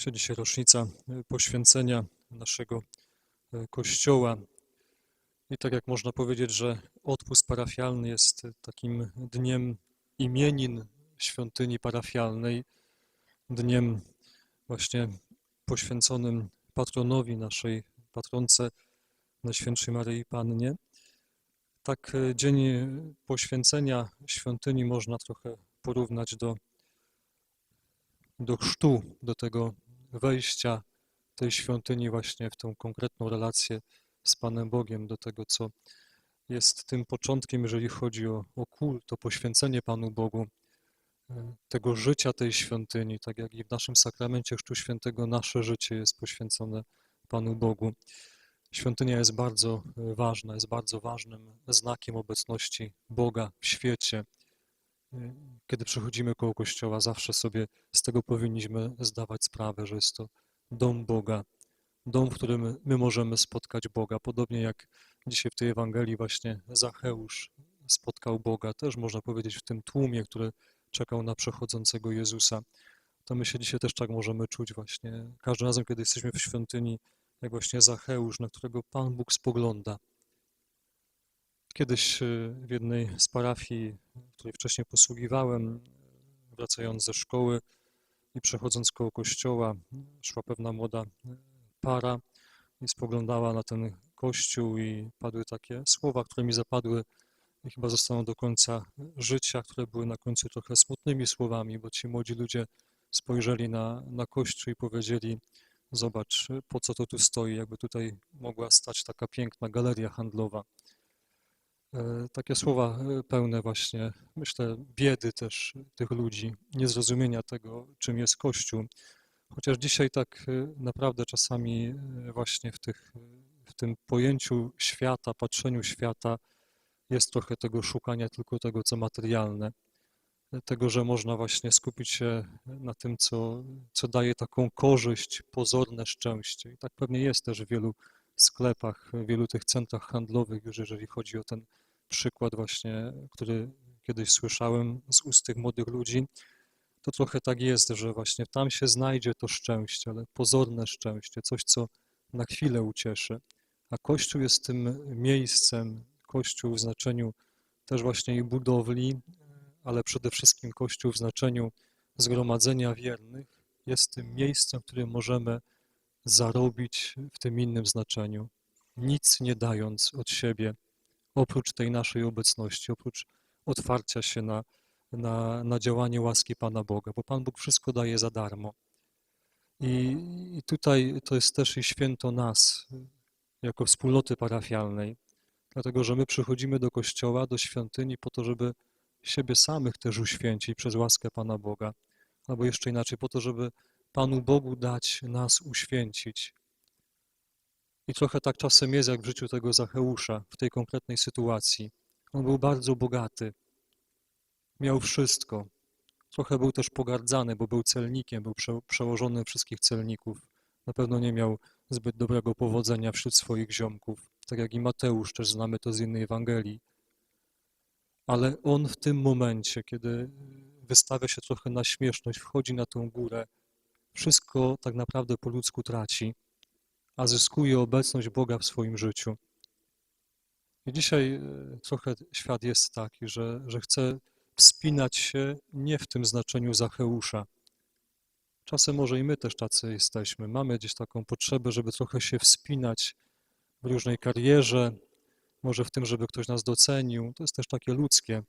Się dzisiaj rocznica e, poświęcenia naszego e, kościoła. I tak jak można powiedzieć, że odpust parafialny jest takim dniem imienin świątyni parafialnej, dniem właśnie poświęconym patronowi naszej patronce Najświętszej Maryi Pannie. Tak e, dzień poświęcenia świątyni można trochę porównać do, do chrztu, do tego wejścia tej świątyni właśnie w tą konkretną relację z Panem Bogiem, do tego, co jest tym początkiem, jeżeli chodzi o, o kult, o poświęcenie Panu Bogu, e, tego życia tej świątyni, tak jak i w naszym sakramencie Chrztu Świętego nasze życie jest poświęcone Panu Bogu. Świątynia jest bardzo e, ważna, jest bardzo ważnym znakiem obecności Boga w świecie. Kiedy przechodzimy koło Kościoła, zawsze sobie z tego powinniśmy zdawać sprawę, że jest to dom Boga, dom, w którym my możemy spotkać Boga. Podobnie jak dzisiaj w tej Ewangelii właśnie Zacheusz spotkał Boga, też można powiedzieć w tym tłumie, który czekał na przechodzącego Jezusa. To my się dzisiaj też tak możemy czuć właśnie. Każdym razem, kiedy jesteśmy w świątyni, jak właśnie Zacheusz, na którego Pan Bóg spogląda. Kiedyś y, w jednej z parafii, której wcześniej posługiwałem, wracając ze szkoły i przechodząc koło kościoła, szła pewna młoda para i spoglądała na ten kościół i padły takie słowa, które mi zapadły i chyba zostaną do końca życia, które były na końcu trochę smutnymi słowami, bo ci młodzi ludzie spojrzeli na, na kościół i powiedzieli, Zobacz, po co to tu stoi, jakby tutaj mogła stać taka piękna galeria handlowa. E, takie słowa e, pełne właśnie, myślę, biedy też tych ludzi, niezrozumienia tego, czym jest Kościół. Chociaż dzisiaj tak e, naprawdę czasami właśnie w, tych, w tym pojęciu świata, patrzeniu świata jest trochę tego szukania tylko tego, co materialne tego, że można właśnie skupić się na tym, co, co daje taką korzyść, pozorne szczęście. I tak pewnie jest też w wielu sklepach, w wielu tych centrach handlowych, już jeżeli chodzi o ten przykład właśnie, który kiedyś słyszałem z ust tych młodych ludzi, to trochę tak jest, że właśnie tam się znajdzie to szczęście, ale pozorne szczęście, coś, co na chwilę ucieszy. A Kościół jest tym miejscem, Kościół w znaczeniu też właśnie i budowli, ale przede wszystkim Kościół w znaczeniu zgromadzenia wiernych jest tym miejscem, w którym możemy zarobić w tym innym znaczeniu, nic nie dając od siebie, oprócz tej naszej obecności, oprócz otwarcia się na, na, na działanie łaski Pana Boga, bo Pan Bóg wszystko daje za darmo. I, I tutaj to jest też i święto nas, jako wspólnoty parafialnej, dlatego że my przychodzimy do kościoła, do świątyni po to, żeby siebie samych też uświęcić przez łaskę Pana Boga, albo jeszcze inaczej, po to, żeby Panu Bogu dać nas uświęcić. I trochę tak czasem jest, jak w życiu tego Zacheusza, w tej konkretnej sytuacji. On był bardzo bogaty, miał wszystko. Trochę był też pogardzany, bo był celnikiem, był przełożonym wszystkich celników. Na pewno nie miał zbyt dobrego powodzenia wśród swoich ziomków. Tak jak i Mateusz, też znamy to z innej Ewangelii ale on w tym momencie, kiedy wystawia się trochę na śmieszność, wchodzi na tą górę, wszystko tak naprawdę po ludzku traci, a zyskuje obecność Boga w swoim życiu. I dzisiaj e, trochę świat jest taki, że, że chce wspinać się nie w tym znaczeniu Zacheusza. Czasem może i my też tacy jesteśmy. Mamy gdzieś taką potrzebę, żeby trochę się wspinać w różnej karierze, może w tym, żeby ktoś nas docenił. To jest też takie ludzkie.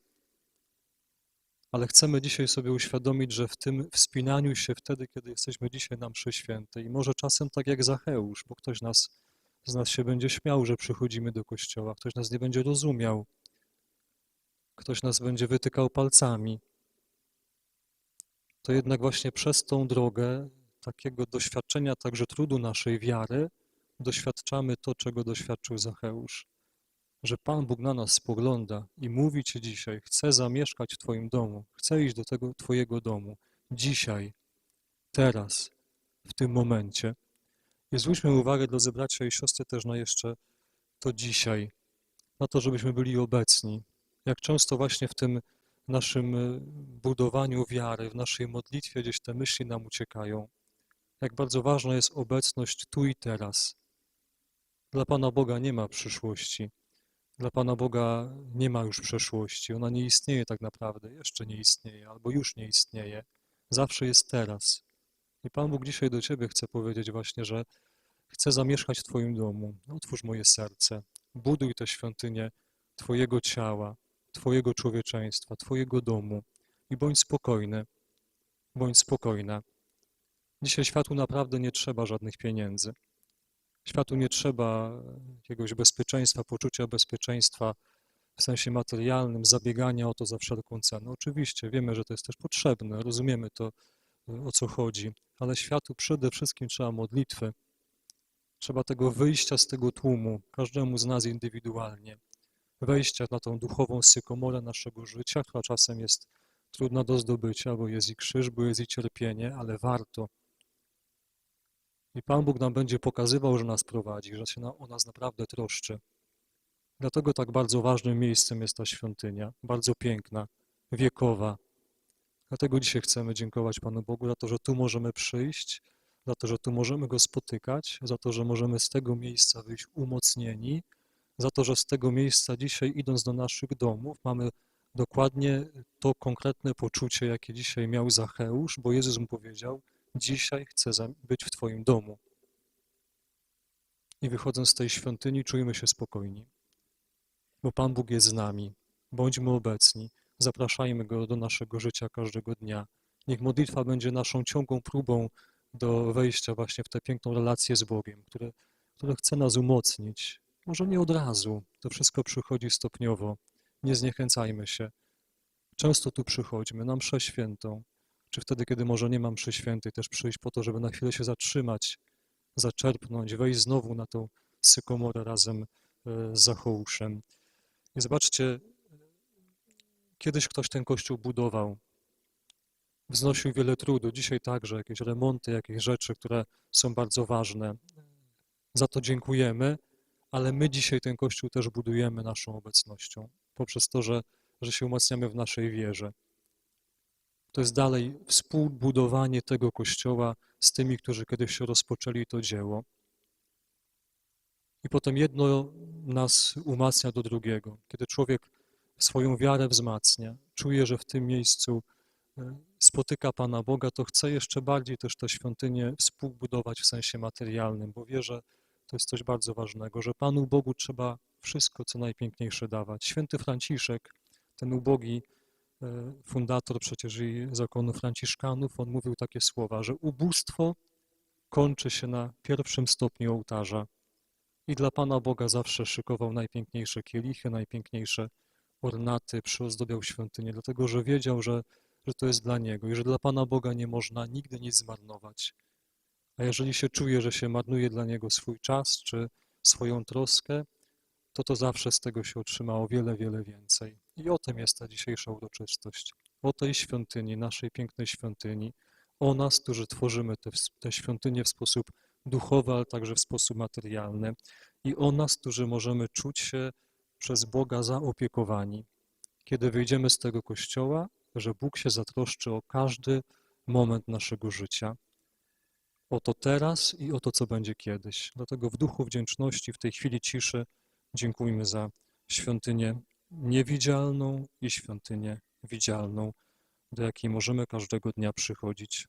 Ale chcemy dzisiaj sobie uświadomić, że w tym wspinaniu się wtedy, kiedy jesteśmy dzisiaj na mszy świętej, i może czasem tak jak Zacheusz, bo ktoś nas, z nas się będzie śmiał, że przychodzimy do kościoła, ktoś nas nie będzie rozumiał, ktoś nas będzie wytykał palcami, to jednak właśnie przez tą drogę takiego doświadczenia także trudu naszej wiary doświadczamy to, czego doświadczył Zacheusz że Pan Bóg na nas spogląda i mówi Ci dzisiaj, chcę zamieszkać w Twoim domu, chcę iść do tego Twojego domu, dzisiaj, teraz, w tym momencie. I zwróćmy uwagę, drodzy bracia i siostry, też na jeszcze to dzisiaj, na to, żebyśmy byli obecni. Jak często właśnie w tym naszym e, budowaniu wiary, w naszej modlitwie gdzieś te myśli nam uciekają. jak bardzo ważna jest obecność tu i teraz. Dla Pana Boga nie ma przyszłości. Dla Pana Boga nie ma już przeszłości. Ona nie istnieje tak naprawdę, jeszcze nie istnieje, albo już nie istnieje. Zawsze jest teraz. I Pan Bóg dzisiaj do Ciebie chce powiedzieć właśnie, że chce zamieszkać w Twoim domu. Otwórz moje serce, buduj tę świątynię Twojego ciała, Twojego człowieczeństwa, Twojego domu i bądź spokojny, bądź spokojna. Dzisiaj światu naprawdę nie trzeba żadnych pieniędzy. Światu nie trzeba jakiegoś bezpieczeństwa, poczucia bezpieczeństwa w sensie materialnym, zabiegania o to za wszelką cenę. Oczywiście wiemy, że to jest też potrzebne, rozumiemy to, o co chodzi, ale światu przede wszystkim trzeba modlitwy. Trzeba tego wyjścia z tego tłumu, każdemu z nas indywidualnie. Wejścia na tą duchową sykomorę naszego życia, która czasem jest trudna do zdobycia, bo jest i krzyż, bo jest i cierpienie, ale warto. I Pan Bóg nam będzie pokazywał, że nas prowadzi, że się na, o nas naprawdę troszczy. Dlatego tak bardzo ważnym miejscem jest ta świątynia, bardzo piękna, wiekowa. Dlatego dzisiaj chcemy dziękować Panu Bogu za to, że tu możemy przyjść, za to, że tu możemy Go spotykać, za to, że możemy z tego miejsca wyjść umocnieni, za to, że z tego miejsca dzisiaj idąc do naszych domów mamy dokładnie to konkretne poczucie, jakie dzisiaj miał Zacheusz, bo Jezus mu powiedział, dzisiaj chcę być w Twoim domu. I wychodząc z tej świątyni, czujmy się spokojni, bo Pan Bóg jest z nami. Bądźmy obecni, zapraszajmy Go do naszego życia każdego dnia. Niech modlitwa będzie naszą ciągłą próbą do wejścia właśnie w tę piękną relację z Bogiem, które, które chce nas umocnić. Może nie od razu, to wszystko przychodzi stopniowo. Nie zniechęcajmy się. Często tu przychodźmy na mszę świętą, czy wtedy, kiedy może nie mam mszy świętej, też przyjść po to, żeby na chwilę się zatrzymać, zaczerpnąć, wejść znowu na tą sykomorę razem e, z Zachouszem. I zobaczcie, kiedyś ktoś ten kościół budował, wznosił wiele trudu, dzisiaj także jakieś remonty, jakieś rzeczy, które są bardzo ważne. Za to dziękujemy, ale my dzisiaj ten kościół też budujemy naszą obecnością, poprzez to, że, że się umacniamy w naszej wierze. To jest dalej współbudowanie tego kościoła z tymi, którzy kiedyś rozpoczęli to dzieło. I potem jedno nas umacnia do drugiego. Kiedy człowiek swoją wiarę wzmacnia, czuje, że w tym miejscu e, spotyka Pana Boga, to chce jeszcze bardziej też tę świątynię współbudować w sensie materialnym, bo wie, że to jest coś bardzo ważnego, że Panu Bogu trzeba wszystko, co najpiękniejsze dawać. Święty Franciszek, ten ubogi fundator przecież i zakonu franciszkanów, on mówił takie słowa, że ubóstwo kończy się na pierwszym stopniu ołtarza i dla Pana Boga zawsze szykował najpiękniejsze kielichy, najpiękniejsze ornaty, przyozdobiał świątynię, dlatego że wiedział, że, że to jest dla Niego i że dla Pana Boga nie można nigdy nic zmarnować. A jeżeli się czuje, że się marnuje dla Niego swój czas czy swoją troskę, to to zawsze z tego się otrzyma o wiele, wiele więcej. I o tym jest ta dzisiejsza uroczystość. O tej świątyni, naszej pięknej świątyni, o nas, którzy tworzymy tę te, te świątynię w sposób duchowy, ale także w sposób materialny. I o nas, którzy możemy czuć się przez Boga zaopiekowani. Kiedy wyjdziemy z tego kościoła, że Bóg się zatroszczy o każdy moment naszego życia o to teraz i o to, co będzie kiedyś. Dlatego w duchu wdzięczności, w tej chwili ciszy, dziękujmy za świątynię niewidzialną i świątynię widzialną, do jakiej możemy każdego dnia przychodzić.